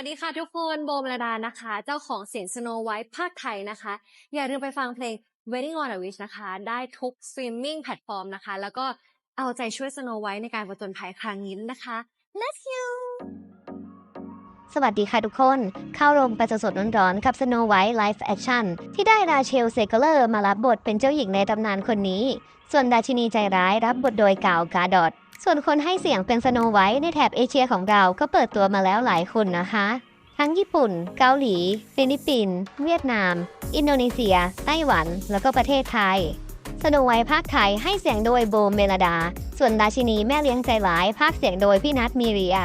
วัสดีค่ะทุกคนโบมลดานะคะ เจ้าของเสียง Snow White ภาคไทยนะคะ อย่าลืมไปฟังเพลง Wedding on a Wish นะคะ ได้ทุก streaming แพลตฟอร์มนะคะ แล้วก็เอาใจช่วย Snow White ในการประจนภัยครั้งนี้นะคะ Let's you สวัสดีค่ะทุกคน เข้าโรงประสดๆร้อนๆกับ Snow White Live Action ที่ได้ราเชลเซเกเลอร์มารับบทเป็นเจ้าหญิงในตำนานคนนี้ ส่วนดาชินีใจร้ายรับบทโดยกาวกาดอด ส่วนคนให้เสียงเป็นสโนไวท์ในแถบเอเชียของเราก็เปิดตัวมาแล้วหลายคนนะคะ ทั้งญี่ปุ่น เกาหลี ฟิลิปปินส์เวียดนาม อินโดนีเซีย ไต้หวัน แล้วก็ประเทศไทยสโนไวท์ภาคไทยให้เสียงโดยโบเมลดา ส่วนราชินีแม่เลี้ยงใจร้ายภาคเสียงโดยพี่นัทมีเรีย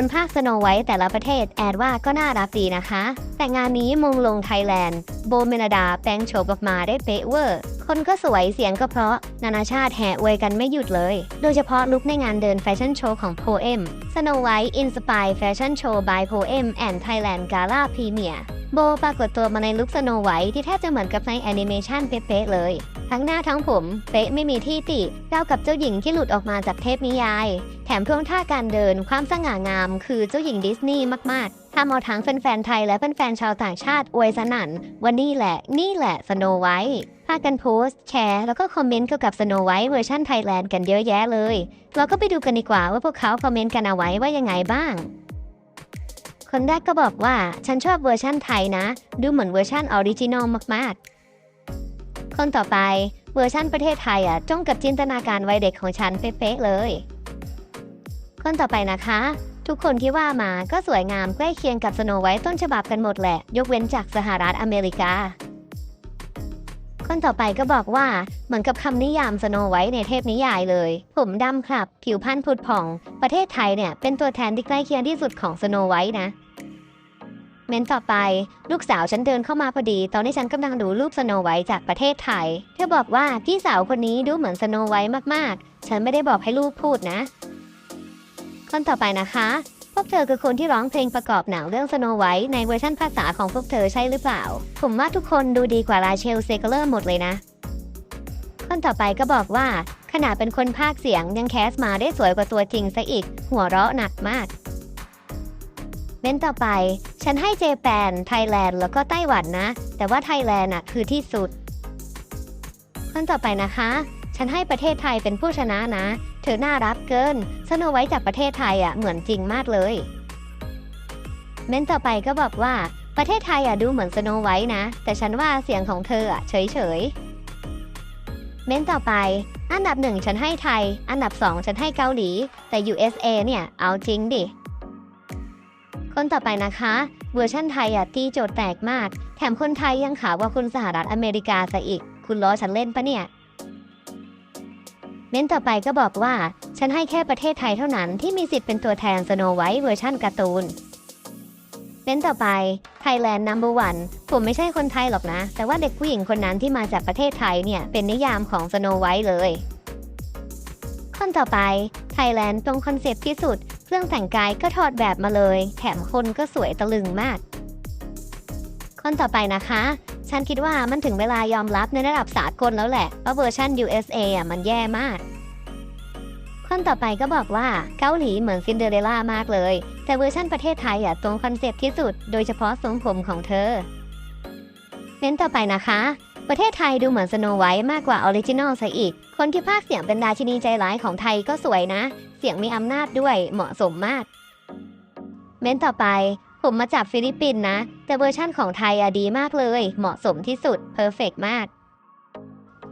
คนภาคสโนไวท์แต่ละประเทศแอดว่าก็น่ารักดีนะคะ แต่งานนี้มงลงไทยแลนด์ โบเมลดาแปลงโฉบออกมาได้เป๊ะเวอร์ คนก็สวยเสียงก็เพราะ นานาชาติแห่อวยกันไม่หยุดเลย โดยเฉพาะลุคในงานเดินแฟชั่นโชว์ของ Poem Snow White Inspire Fashion Show by Poem and Thailand Gala Premier โบปรากฏตัวมาในลุคสโนไวท์ที่แทบจะเหมือนกับในแอนิเมชันเป๊ะๆเลย ทั้งหน้าทั้งผม เป๊ะไม่มีที่ติเท่ากับเจ้าหญิงที่หลุดออกมาจากเทพนิยาย แถมท่วงท่าการเดินความสง่างาม คือเจ้าหญิงดิสนีย์มากๆทำเอาทั้งแฟนๆไทยและแฟนๆชาวต่างชาติอวยสนั่นว่านี่แหละนี่แหละสโนไวท์พากันโพสต์แชร์แล้วก็คอมเมนต์เกี่ยวกับสโนไวท์เวอร์ชันไทยแลนด์กันเยอะแยะเลย เราก็ไปดูกันดีกว่าว่าพวกเขาคอมเมนต์กันเอาไว้ว่ายังไงบ้างคนแรกก็บอกว่าฉันชอบเวอร์ชั่นไทยนะ ดูเหมือนเวอร์ชั่นออริจินอลมากๆ คนต่อไปเวอร์ชั่นประเทศไทยอะจ้องกับจินตนาการวัยเด็กของฉันเป๊ะๆเลย คนต่อไปนะคะ ทุกคนที่ว่ามาก็สวยงามใกล้เคียงกับสโนไวท์ต้นฉบับกันหมดแหละ ยกเว้นจากสหรัฐอเมริกา คนต่อไปก็บอกว่าเหมือนกับคำนิยามสโนไวท์ในเทพนิยายเลย ผมดำครับ ผิวพรรณผุดผ่อง ประเทศไทยเนี่ยเป็นตัวแทนที่ใกล้เคียงที่สุดของสโนไวท์นะ เมนต่อไป ลูกสาวฉันเดินเข้ามาพอดี ตอนที่ฉันกำลังดูรูปสโนไวท์จากประเทศไทย เธอบอกว่าพี่สาวคนนี้ดูเหมือนสโนไวท์มากๆ ฉันไม่ได้บอกให้ลูกพูดนะ คนต่อไปนะคะ พวกเธอคือคนที่ร้องเพลงประกอบหนังเรื่องสโนไวท์ในเวอร์ชันภาษาของพวกเธอใช่หรือเปล่า ผมว่าทุกคนดูดีกว่าราเชลเซเกเลอร์หมดเลยนะ คนต่อไปก็บอกว่าขนาดเป็นคนภาคเสียงยังแคสมาได้สวยกว่าตัวจริงซะอีก หัวเราะหนักมาก เม้นต่อไป ฉันให้เจแปน ไทยแลนด์แล้วก็ไต้หวันนะ แต่ว่าไทยแลนด์อะคือที่สุดคนต่อไปนะคะ ฉันให้ประเทศไทยเป็นผู้ชนะนะ เธอน่ารักเกินสโนไว้จากประเทศไทยอะเหมือนจริงมากเลย เม้นต่อไปก็บอกว่าประเทศไทยอะดูเหมือนสโนไว้นะ แต่ฉันว่าเสียงของเธออะเฉยเฉยเม้นต่อไป อันดับหนึ่งฉันให้ไทย อันดับสองฉันให้เกาหลี แต่ USA เนี่ย เอาจริงดิ คนต่อไปนะคะ เวอร์ชั่นไทยอะตีโจทย์แตกมาก แถมคนไทยยังขาวกว่าคนสหรัฐอเมริกาซะอีก คุณล้อฉันเล่นปะเนี่ย เม้นต่อไปก็บอกว่า ฉันให้แค่ประเทศไทยเท่านั้นที่มีสิทธิ์เป็นตัวแทนสโนไวท์เวอร์ชั่นการ์ตูนเม้นต่อไป Thailand Number One ผมไม่ใช่คนไทยหรอกนะ แต่ว่าเด็กผู้หญิงคนนั้นที่มาจากประเทศไทยเนี่ย เป็นนิยามของสโนไวท์เลยคนต่อไป Thailand ตรงคอนเซปต์ที่สุด เครื่องแต่งกายก็ถอดแบบมาเลย แถมคนก็สวยตะลึงมาก คนต่อไปนะคะ ฉันคิดว่ามันถึงเวลายอมรับในระดับสากลแล้วแหละว่าเวอร์ชัน USA อะมันแย่มาก คนต่อไปก็บอกว่าเกาหลีเหมือนซินเดอเรลล่ามากเลย แต่เวอร์ชันประเทศไทยอะตรงคอนเซปต์ที่สุด โดยเฉพาะทรงผมของเธอเน้นต่อไปนะคะ ประเทศไทยดูเหมือนสโนไวท์มากกว่าออริจินอลซะอีก คนที่พากย์เสียงเป็นราชินีใจร้ายของไทยก็สวยนะ เสียงมีอำนาจด้วยเหมาะสมมาก เม้นต่อไปผมมาจากฟิลิปปินส์นะ แต่เวอร์ชั่นของไทยอะดีมากเลย เหมาะสมที่สุดเพอร์เฟกมาก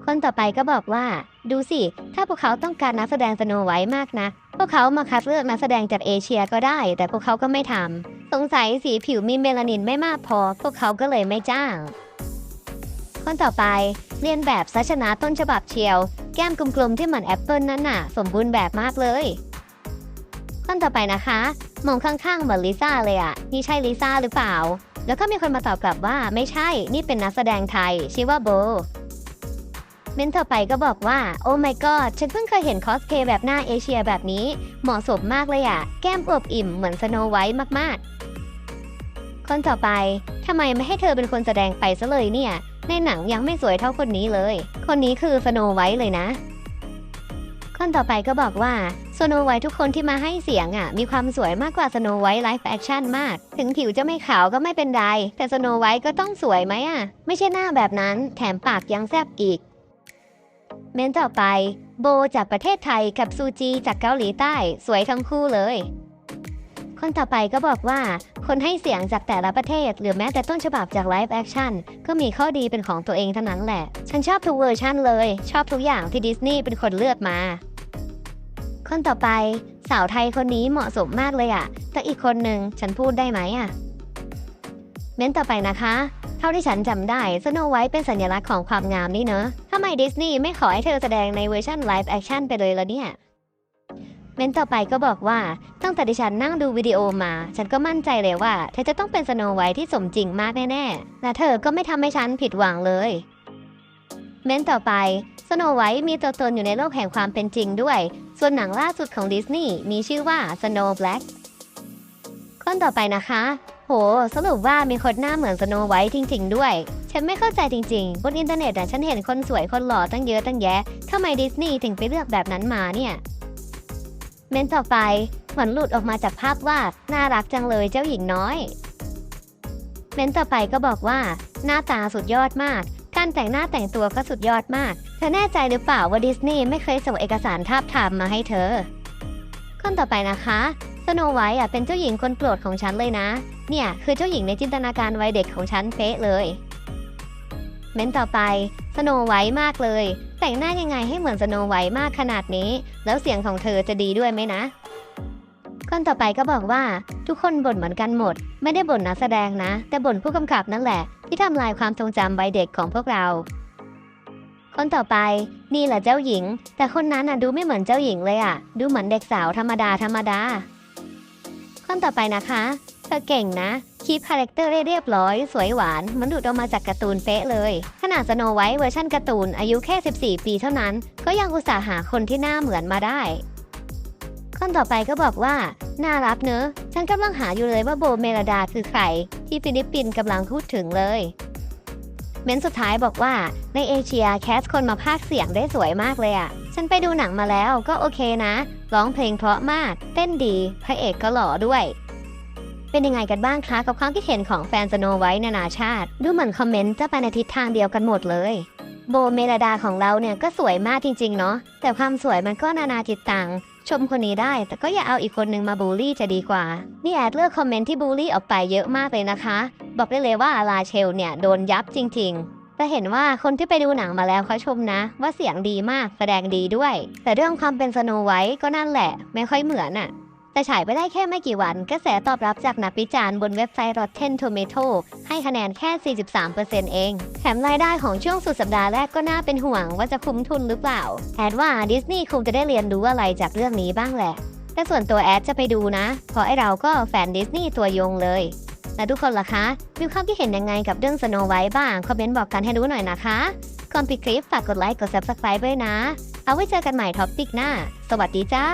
คนต่อไปก็บอกว่า ดูสิ ถ้าพวกเขาต้องการนักแสดงสโนไวท์มากนะ พวกเขามาคัดเลือกนักแสดงจากเอเชียก็ได้ แต่พวกเขาก็ไม่ทำสงสัยสีผิวมีเมลานินไม่มากพอ พวกเขาก็เลยไม่จ้าง คนต่อไปเรียนแบบซัชนะต้นฉบับเชียว แก้มกลมๆที่เหมือนแอปเปิลนั่นน่ะ สมบูรณ์แบบมากเลยคนต่อไปนะคะ มองข้างๆเหมือนลิซ่าเลยอะนี่ใช่ลิซ่าหรือเปล่า แล้วก็มีคนมาตอบกลับว่าไม่ใช่ นี่เป็นนักแสดงไทยชื่อว่าโบเมนต่อไปก็บอกว่า โอ้ my god ฉันเพิ่งเคยเห็นคอสเพย์แบบหน้าเอเชียแบบนี้ เหมาะสมมากเลยอะแก้มอวบอิ่มเหมือนสโนไวท์มากๆ คนต่อไปทำไมไม่ให้เธอเป็นคนแสดงไปซะเลยเนี่ย ในหนังยังไม่สวยเท่าคนนี้เลย คนนี้คือสโนไวท์เลยนะ คนต่อไปก็บอกว่าสโนไวท์ทุกคนที่มาให้เสียงอะ มีความสวยมากกว่าสโนไวท์ไลฟ์แอคชั่นมาก ถึงผิวจะไม่ขาวก็ไม่เป็นไร แต่สโนไวท์ก็ต้องสวยไหมอะ ไม่ใช่หน้าแบบนั้น แถมปากยังแซบอีก เมนต่อไป โบจากประเทศไทยกับซูจีจากเกาหลีใต้ สวยทั้งคู่เลย คนต่อไปก็บอกว่า คนให้เสียงจากแต่ละประเทศ หรือแม้แต่ต้นฉบับจากไลฟ์แอคชั่นก็มีข้อดีเป็นของตัวเองทั้งนั้นแหละ ฉันชอบทุกเวอร์ชั่นเลย ชอบทุกอย่างที่ดิสนีย์เป็นคนเลือกมา คนต่อไป สาวไทยคนนี้เหมาะสมมากเลยอะแต่อีกคนหนึ่งฉันพูดได้ไหมอะเม้นต่อไปนะคะ เท่าที่ฉันจำได้สโนไวท์เป็นสัญลักษณ์ของความงามนี่เนอะทำไมดิสนีย์ไม่ขอให้เธอแสดงในเวอร์ชันไลฟ์แอคชั่นไปเลยละเนี่ย เมนต่อไปก็บอกว่าตั้งแต่ดิฉันนั่งดูวิดีโอมา ฉันก็มั่นใจเลยว่า เธอจะต้องเป็นสโนไวท์ที่สมจริงมากแน่ๆ และเธอก็ไม่ทำให้ฉันผิดหวังเลย เมนต่อไปสโนไวท์มีตัวตนอยู่ในโลกแห่งความเป็นจริงด้วย ส่วนหนังล่าสุดของดิสนีย์มีชื่อว่า Snow Black คนต่อไปนะคะ โห สรุปว่ามีคนหน้าเหมือนสโนไวท์จริง ๆ ด้วย ฉันไม่เข้าใจจริง ๆ บนอินเทอร์เน็ตอะฉันเห็นคนสวยคนหล่อตั้งเยอะตั้งแยะทำไมดิสนีย์ถึงไปเลือกแบบนั้นมาเนี่ย เมนต่อไปเหมือนหลุดออกมาจากภาพวาดน่ารักจังเลยเจ้าหญิงน้อย เมนต่อไปก็บอกว่า หน้าตาสุดยอดมาก การแต่งหน้าแต่งตัวก็สุดยอดมากเธอแน่ใจหรือเปล่าว่าดิสนีย์ไม่เคยส่งเอกสารทาบทามมาให้เธอคนต่อไปนะคะสโนไวท์อะเป็นเจ้าหญิงคนโปรดของฉันเลยนะ เนี่ยคือเจ้าหญิงในจินตนาการวัยเด็กของฉันเป๊ะเลย เมนต่อไปสโนไวท์มากเลย แต่งหน้ายังไงให้เหมือนสโนไวท์มากขนาดนี้ แล้วเสียงของเธอจะดีด้วยไหมนะ คนต่อไปก็บอกว่าทุกคนบ่นเหมือนกันหมด ไม่ได้บ่นนักแสดงนะ แต่บ่นผู้กำกับนั่นแหละ ที่ทำลายความทรงจำวัยเด็กของพวกเรา คนต่อไปนี่แหละเจ้าหญิง แต่คนนั้นอะดูไม่เหมือนเจ้าหญิงเลยอะ ดูเหมือนเด็กสาวธรรมดาธรรมดาคนต่อไปนะคะเธอเก่งนะ คีปคาแรคเตอร์ได้เรียบร้อย สวยหวาน มันดูดออกมาจากการ์ตูนเป๊ะเลย ขนาดสโนไวท์เวอร์ชันการ์ตูนอายุแค่ 14 ปีเท่านั้น ก็ยังอุตส่าห์หาคนที่หน้าเหมือนมาได้คนต่อไปก็บอกว่า น่ารักเนอะ ฉันกำลังหาอยู่เลยว่าโบเมลดาคือใคร ที่ฟิลิปปินส์กำลังพูดถึงเลย เมนสุดท้ายบอกว่าในเอเชียแคสคนมาพากเสียงได้สวยมากเลยอะฉันไปดูหนังมาแล้วก็โอเคนะ ร้องเพลงเพราะมาก เต้นดี พระเอกก็หล่อด้วย เป็นยังไงกันบ้างคะกับความคิดเห็นของแฟนสโนไวท์นานาชาติ ดูเหมือนคอมเมนต์จะไปในทิศทางเดียวกันหมดเลยโบเมลดาของเราเนี่ยก็สวยมากจริง ๆ เนาะแต่ความสวยมันก็นานาจิตตังชมคนนี้ได้ แต่ก็อย่าเอาอีกคนนึงมาบูลลี่จะดีกว่า นี่แอดเลือกคอมเมนต์ที่บูลลี่ออกไปเยอะมากเลยนะคะ บอกได้เลยว่าลาเชลเนี่ยโดนยับจริง ๆ แต่เห็นว่าคนที่ไปดูหนังมาแล้วเขาชมนะ ว่าเสียงดีมากแสดงดีด้วย แต่เรื่องความเป็นสโนไวท์ก็นั่นแหละ ไม่ค่อยเหมือนอะ แต่ฉายไปได้แค่ไม่กี่วันกระแสตอบรับจากนักวิจารณ์บนเว็บไซต์ Rotten Tomato ให้คะแนนแค่ 43%เอง แถมรายได้ของช่วงสุดสัปดาห์แรกก็น่าเป็นห่วงว่าจะคุ้มทุนหรือเปล่า แอดว่าดิสนีย์คงจะได้เรียนรู้อะไรจากเรื่องนี้บ้างแหละ แต่ส่วนตัวแอดจะไปดูนะ เพราะไอเราก็แฟนดิสนีย์ตัวยงเลย และทุกคนล่ะคะ มีความคิดเห็นยังไงกับเรื่องสโนไวท์บ้าง คอมเมนต์บอกกันให้รู้หน่อยนะคะ ก่อนปิดคลิปฝากกดไลค์ กด subscribe ด้วยนะ เอาไว้เจอกันใหม่ท็อปปิกหน้า สวัสดีจ้า